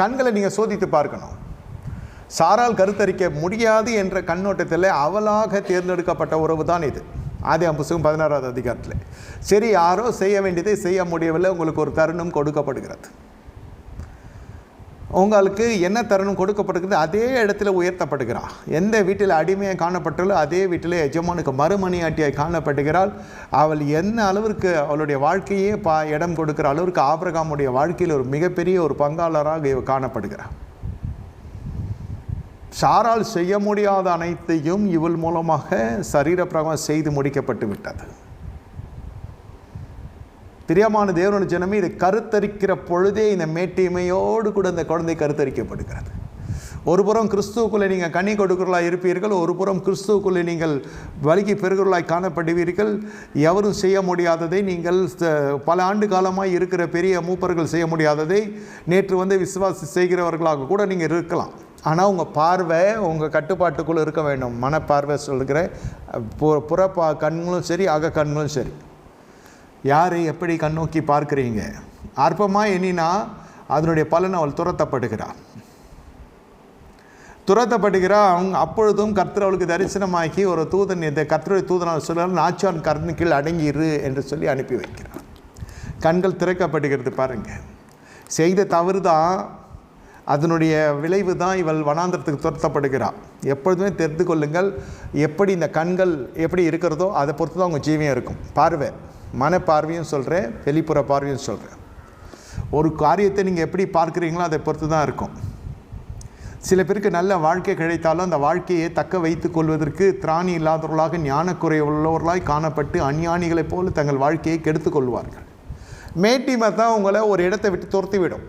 கண்களை நீங்கள் சோதித்து பார்க்கணும். சாரால் கருத்தரிக்க முடியாது என்ற கண்ணோட்டத்தில் அவளாக தேர்ந்தெடுக்கப்பட்ட உறவு தான் இது. ஆதி புஸ்தகம் பதினாறாவது அதிகாரத்தில். சரி யாரோ செய்ய வேண்டியதை செய்ய முடியவில்லை உங்களுக்கு ஒரு தருணம் கொடுக்கப்படுகிறது. உங்களுக்கு என்ன தருணம் கொடுக்கப்படுகிறது? அதே இடத்துல உயர்த்தப்படுகிறார். எந்த வீட்டில் அடிமையாக காணப்பட்டாலோ அதே வீட்டில் எஜமானுக்கு மறுமணியாட்டியாய் காணப்படுகிறாள். அவள் என்ன அளவிற்கு அவளுடைய வாழ்க்கையே பா இடம் கொடுக்கிற அளவிற்கு ஆபிரகாமுடைய வாழ்க்கையில் ஒரு மிகப்பெரிய ஒரு பங்காளராக இவ காணப்படுகிறார். சாரால் செய்ய முடியாத அனைத்தையும் இவள் மூலமாக சரீரப்பிரகம் செய்து முடிக்கப்பட்டு விட்டது. பிரியமான தேவனு ஜனமே இது கருத்தரிக்கிற பொழுதே இந்த மேட்டிமையோடு கூட இந்த குழந்தை கருத்தரிக்கப்படுகிறது. ஒரு புறம் கிறிஸ்துவுக்குள்ளே நீங்கள் கனி கொடுக்கிறவர்களாக இருப்பீர்கள் ஒரு புறம் கிறிஸ்துவுக்குள்ளே நீங்கள் வலிக்கு பெறுகிறவர்களாய் காணப்படுவீர்கள். எவரும் செய்ய முடியாததை நீங்கள் பல ஆண்டு காலமாக இருக்கிற பெரிய மூப்பர்கள் செய்ய முடியாததை நேற்று வந்து விசுவாசி செய்கிறவர்களாக கூட நீங்கள் இருக்கலாம். ஆனால் உங்கள் பார்வை உங்கள் கட்டுப்பாட்டுக்குள்ளே இருக்க வேண்டும். மனப்பார்வை சொல்கிற புற புறப்பா கண்களும் சரி அக கண்களும் சரி. யாரை எப்படி கண்ணோக்கி பார்க்குறீங்க? அற்பமாக எண்ணினா அதனுடைய பலன் அவள் துரத்தப்படுகிறாள். துரத்தப்படுகிறாள். அவங்க அப்பொழுதும் கர்த்தர் அவளுக்கு தரிசனமாக்கி ஒரு தூதன் இந்த கர்த்தருடைய தூதனால் சொல்ல நாச்சான் கர்ணன் கீழ் அடங்கிரு என்று சொல்லி அனுப்பி வைக்கிறார். கண்கள் திறக்கப்படுகிறது பாருங்கள் செய்த தவறு தான் அதனுடைய விளைவு தான் இவள் வனாந்திரத்துக்கு துரத்தப்படுகிறாள். எப்பொழுதுமே தெரிந்து கொள்ளுங்கள் எப்படி இந்த கண்கள் எப்படி இருக்கிறதோ அதை பொறுத்து தான் உங்கள் ஜீவியம் இருக்கும். பார்வை. மன பார்வையும் சொல்கிறேன் வெளிப்புற பார்வையும் சொல்கிறேன் ஒரு காரியத்தை நீங்கள் எப்படி பார்க்குறீங்களோ அதை பொறுத்து தான் இருக்கும். சில பேருக்கு நல்ல வாழ்க்கை கிடைத்தாலும் அந்த வாழ்க்கையை தக்க வைத்து கொள்வதற்கு திராணி இல்லாதவர்களாக ஞானக்குறை உள்ளவர்களாய் காணப்பட்டு அஞ்ஞானிகளைப் போல தங்கள் வாழ்க்கையை கெடுத்துக் கொள்வார்கள். மேட்டிமை தான் உங்களை ஒரு இடத்தை விட்டு துரத்திவிடும்.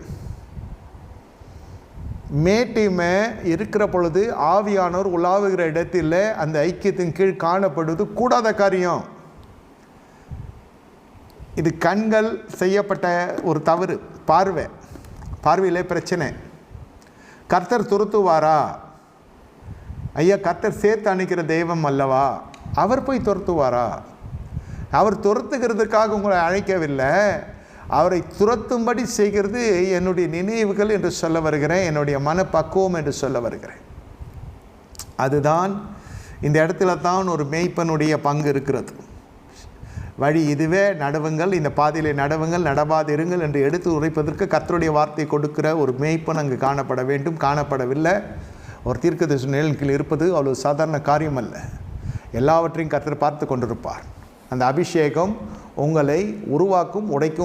மேட்டிமை இருக்கிற பொழுது ஆவியானோர் உலாவுகிற இடத்தில் அந்த ஐக்கியத்தின் கீழ் காணப்படுவது கூடாத காரியம். இது கண்கள் செய்யப்பட்ட ஒரு தவறு பார்வை. பார்வையிலே பிரச்சனை. கர்த்தர் துரத்துவாரா? ஐயா கர்த்தர் சேர்த்து அணைக்கிற தெய்வம் அல்லவா? அவர் போய் துரத்துவாரா? அவர் துரத்துகிறதுக்காக உங்களை அழைக்கவில்லை. அவரை துரத்தும்படி செய்கிறது என்னுடைய நினைவுகள் என்று சொல்ல வருகிறேன். என்னுடைய மனப்பக்குவம் என்று சொல்ல வருகிறேன். அதுதான் இந்த இடத்துல தான் ஒரு மெய்ப்பனுடைய பங்கு இருக்கிறது. வழி இதுவே நடவுங்கள் இந்த பாதையிலே நடவுங்கள் நடவாதிருங்கள் என்று எடுத்து உரைப்பதற்கு கத்தருடைய வார்த்தை கொடுக்கிற ஒரு மேய்ப்பன் அங்கு காணப்பட வேண்டும் காணப்படவில்லை. ஒரு தீர்க்கதரிசி நிலையில் கீழ் இருப்பது அவ்வளவு சாதாரண காரியம் அல்ல எல்லாவற்றையும் கத்தர் பார்த்து கொண்டிருப்பார். அந்த அபிஷேகம் உங்களை உருவாக்கும் உடைக்கும்